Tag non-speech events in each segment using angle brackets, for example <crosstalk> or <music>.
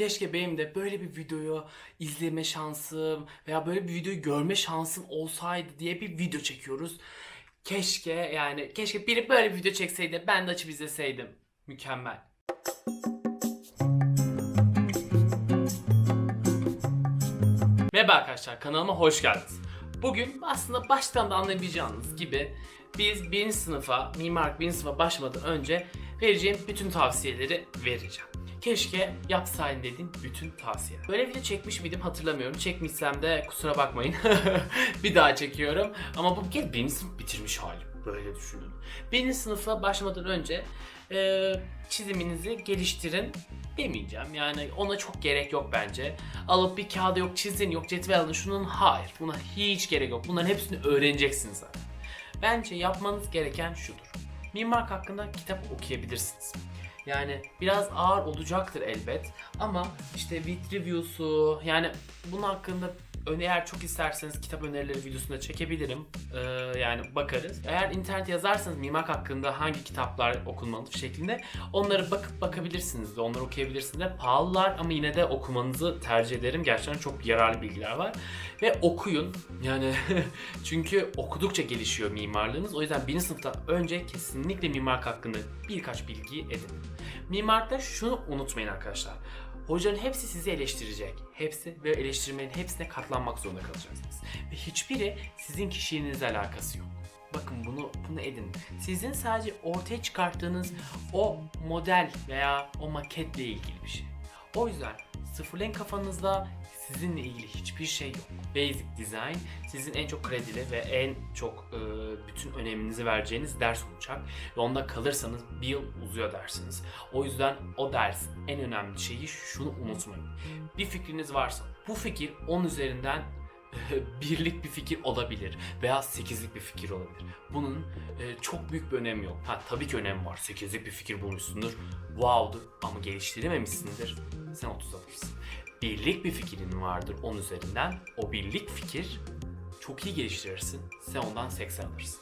Keşke benim de böyle bir videoyu izleme şansım veya böyle bir videoyu görme şansım olsaydı diye bir video çekiyoruz. Keşke yani keşke biri böyle bir video çekseydi ben de açıp izleseydim. Mükemmel. Merhaba arkadaşlar kanalıma hoş geldiniz. Bugün aslında baştan da anlayabileceğiniz gibi biz birinci sınıfa, mimarlık birinci sınıfa başlamadan önce vereceğim bütün tavsiyeleri vereceğim. Keşke yapsaydın dediğim bütün tavsiyeler. Böyle video çekmiş miydim hatırlamıyorum. Çekmişsem de kusura bakmayın. <laughs> bir daha çekiyorum. Ama bu kez birinci sınıf bitirmiş halim. Böyle düşünün. Birinci sınıfa başlamadan önce e, çiziminizi geliştirin demeyeceğim. Yani ona çok gerek yok bence. Alıp bir kağıda yok çizin yok cetvel alın şunun hayır. Buna hiç gerek yok. Bunların hepsini öğreneceksiniz zaten. Bence yapmanız gereken şudur. Mimarlık hakkında kitap okuyabilirsiniz. Yani biraz ağır olacaktır elbet. Ama işte bit review'su yani bunun hakkında eğer çok isterseniz kitap önerileri videosunda çekebilirim. Ee, yani bakarız. Eğer internet yazarsanız mimarlık hakkında hangi kitaplar okunmalı şeklinde onları bakıp bakabilirsiniz de onları okuyabilirsiniz de pahalılar ama yine de okumanızı tercih ederim. Gerçekten çok yararlı bilgiler var. Ve okuyun. Yani <laughs> çünkü okudukça gelişiyor mimarlığınız. O yüzden birinci sınıftan önce kesinlikle mimarlık hakkında birkaç bilgi edin. Mimarlıkta şunu unutmayın arkadaşlar. Hocanın hepsi sizi eleştirecek. Hepsi ve eleştirmenin hepsine katlanmak zorunda kalacaksınız. Ve hiçbiri sizin kişiliğinizle alakası yok. Bakın bunu bunu edin. Sizin sadece ortaya çıkarttığınız o model veya o maketle ilgili bir şey. O yüzden sıfırlayın kafanızda sizinle ilgili hiçbir şey yok. Basic Design sizin en çok kredili ve en çok e, bütün öneminizi vereceğiniz ders olacak. Ve onda kalırsanız bir yıl uzuyor dersiniz. O yüzden o ders en önemli şeyi şunu unutmayın. Bir fikriniz varsa bu fikir 10 üzerinden <laughs> birlik bir fikir olabilir veya 8'lik bir fikir olabilir. Bunun e, çok büyük bir önemi yok. Ha tabii ki önemi var. 8'lik bir fikir bulmuşsundur. Wow'dur ama geliştirememişsindir. Sen 30 alırsın. Birlik bir fikrin vardır 10 üzerinden. O birlik fikir çok iyi geliştirirsin. Sen ondan 80 alırsın.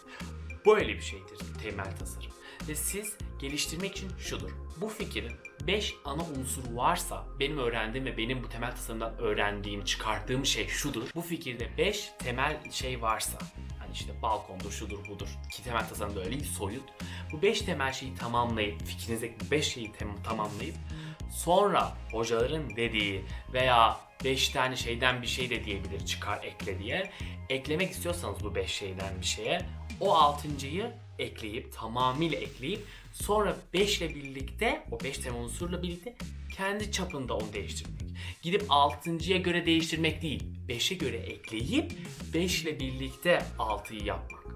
Böyle bir şeydir temel tasarım. Ve siz geliştirmek için şudur. Bu fikrin 5 ana unsuru varsa benim öğrendiğim ve benim bu temel tasarımdan öğrendiğim, çıkarttığım şey şudur. Bu fikirde 5 temel şey varsa hani işte balkondur, şudur, budur. Ki temel tasarımda öyle soyut. Bu 5 temel şeyi tamamlayıp, fikrinizdeki 5 şeyi tem- tamamlayıp sonra hocaların dediği veya 5 tane şeyden bir şey de diyebilir çıkar ekle diye. Eklemek istiyorsanız bu 5 şeyden bir şeye o altıncıyı ekleyip tamamıyla ekleyip sonra 5 ile birlikte o 5 temel unsurla birlikte kendi çapında onu değiştirmek. Gidip 6.ya göre değiştirmek değil 5'e göre ekleyip 5 ile birlikte 6'yı yapmak.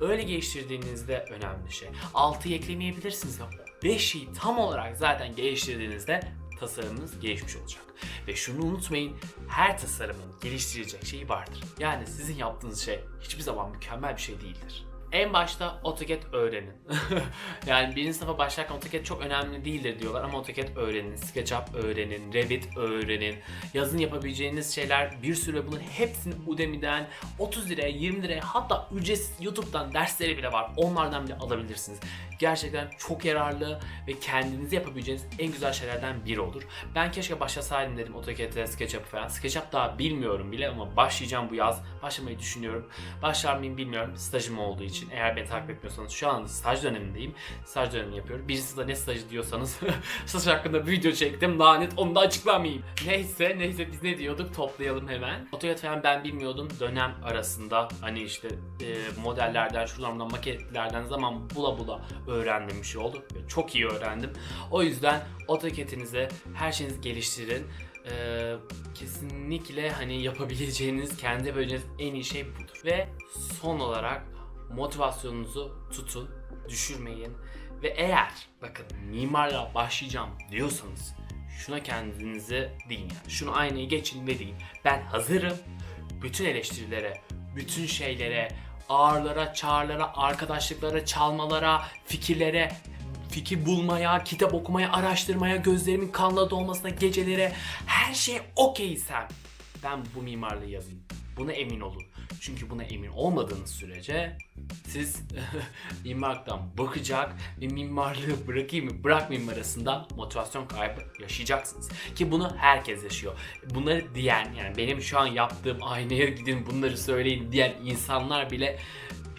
Öyle geliştirdiğinizde önemli şey. 6'yı eklemeyebilirsiniz. 5'i tam olarak zaten geliştirdiğinizde tasarımınız gelişmiş olacak. Ve şunu unutmayın, her tasarımın geliştirecek şeyi vardır. Yani sizin yaptığınız şey hiçbir zaman mükemmel bir şey değildir. En başta AutoCAD öğrenin. <laughs> yani birinci sınıfa başlarken AutoCAD çok önemli değildir diyorlar ama AutoCAD öğrenin, SketchUp öğrenin, Revit öğrenin. Yazın yapabileceğiniz şeyler bir sürü bunun hepsini Udemy'den 30 liraya, 20 liraya hatta ücretsiz YouTube'dan dersleri bile var. Onlardan bile alabilirsiniz. Gerçekten çok yararlı ve kendinize yapabileceğiniz en güzel şeylerden biri olur. Ben keşke başlasaydım dedim AutoCAD'e, SketchUp falan. SketchUp daha bilmiyorum bile ama başlayacağım bu yaz. Başlamayı düşünüyorum. Başlar mıyım bilmiyorum. Stajım olduğu için. Eğer beni takip etmiyorsanız şu an staj dönemindeyim. Staj dönemini yapıyorum. Birisi de ne stajı diyorsanız <laughs> staj hakkında bir video çektim. Daha net onu da açıklamayayım. Neyse neyse biz ne diyorduk toplayalım hemen. AutoCAD falan ben bilmiyordum. Dönem arasında hani işte e, modellerden şuralardan maketlerden zaman bula bula öğrendim bir şey oldu. Ve çok iyi öğrendim. O yüzden AutoCAD'inize her şeyinizi geliştirin. Ee, kesinlikle hani yapabileceğiniz, kendi yapabileceğiniz en iyi şey budur. Ve son olarak motivasyonunuzu tutun, düşürmeyin. Ve eğer bakın mimarla başlayacağım diyorsanız şuna kendinizi deyin yani. Şunu aynayı geçin ve deyin. Ben hazırım. Bütün eleştirilere, bütün şeylere, ağırlara, çağrılara, arkadaşlıklara, çalmalara, fikirlere, fikir bulmaya, kitap okumaya, araştırmaya, gözlerimin kanla dolmasına, gecelere her şey okeysem ben bu mimarlığı yazayım. Buna emin olun. Çünkü buna emin olmadığınız sürece siz <laughs> mimarlıktan bakacak ve mimarlığı bırakayım mı bırakmayayım arasında motivasyon kaybı yaşayacaksınız. Ki bunu herkes yaşıyor. Bunları diyen yani benim şu an yaptığım aynaya gidin bunları söyleyin diyen insanlar bile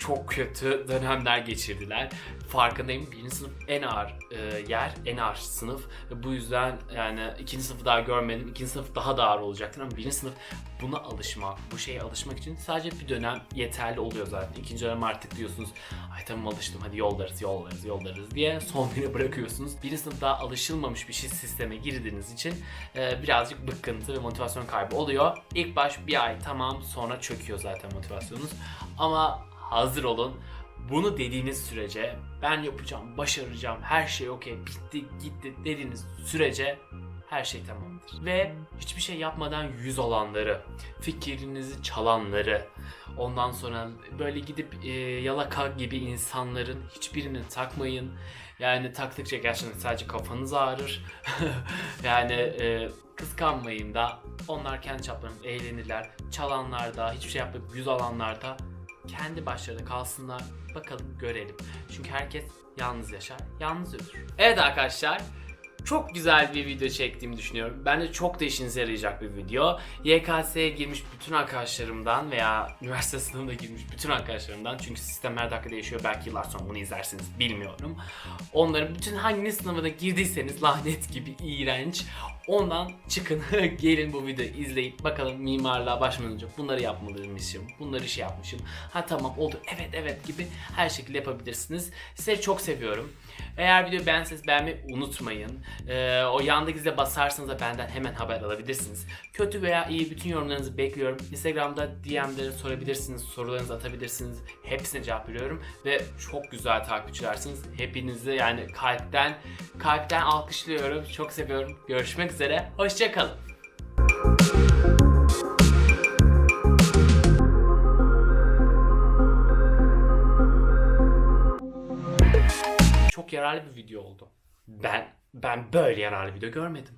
çok kötü dönemler geçirdiler. Farkındayım. Birinci sınıf en ağır e, yer, en ağır sınıf. Bu yüzden yani ikinci sınıfı daha görmedim. İkinci sınıf daha da ağır olacaktır ama birinci sınıf buna alışmak, bu şeye alışmak için sadece bir dönem yeterli oluyor zaten. İkinci dönem artık diyorsunuz ay tamam alıştım hadi yollarız, yollarız, yollarız diye son güne <laughs> bırakıyorsunuz. Birinci sınıf daha alışılmamış bir şey sisteme girdiğiniz için e, birazcık bıkkıntı ve motivasyon kaybı oluyor. İlk baş bir ay tamam sonra çöküyor zaten motivasyonunuz. Ama hazır olun. Bunu dediğiniz sürece ben yapacağım, başaracağım, her şey okey, bitti, gitti dediğiniz sürece her şey tamamdır. Ve hiçbir şey yapmadan yüz olanları, fikrinizi çalanları, ondan sonra böyle gidip e, yalaka gibi insanların hiçbirini takmayın. Yani taktıkça gerçekten sadece kafanız ağrır. <laughs> yani e, kıskanmayın da onlar kendi çaplarında eğlenirler. Çalanlar da, hiçbir şey yapmayıp yüz alanlar da kendi başlarına kalsınlar. Bakalım görelim. Çünkü herkes yalnız yaşar, yalnız ölür. Evet arkadaşlar, çok güzel bir video çektiğimi düşünüyorum. Bence çok da işinize yarayacak bir video. YKS'ye girmiş bütün arkadaşlarımdan veya üniversite sınavına girmiş bütün arkadaşlarımdan çünkü sistem her dakika değişiyor. Belki yıllar sonra bunu izlersiniz bilmiyorum. Onların bütün hangi sınavına girdiyseniz lanet gibi iğrenç. Ondan çıkın <laughs> gelin bu videoyu izleyin. Bakalım mimarlığa başlamadan önce bunları yapmalıymışım. Bunları şey yapmışım. Ha tamam oldu evet evet gibi her şekilde yapabilirsiniz. Sizi çok seviyorum. Eğer videoyu beğenseniz beğenmeyi unutmayın. Ee, o yandaki zile basarsanız da benden hemen haber alabilirsiniz. Kötü veya iyi bütün yorumlarınızı bekliyorum. Instagram'da DM'leri sorabilirsiniz, sorularınızı atabilirsiniz. Hepsine cevap veriyorum ve çok güzel takipçilersiniz. Hepinizi yani kalpten kalpten alkışlıyorum. Çok seviyorum. Görüşmek üzere. Hoşçakalın. Çok yararlı bir video oldu. Ben ben böyle yararlı video görmedim.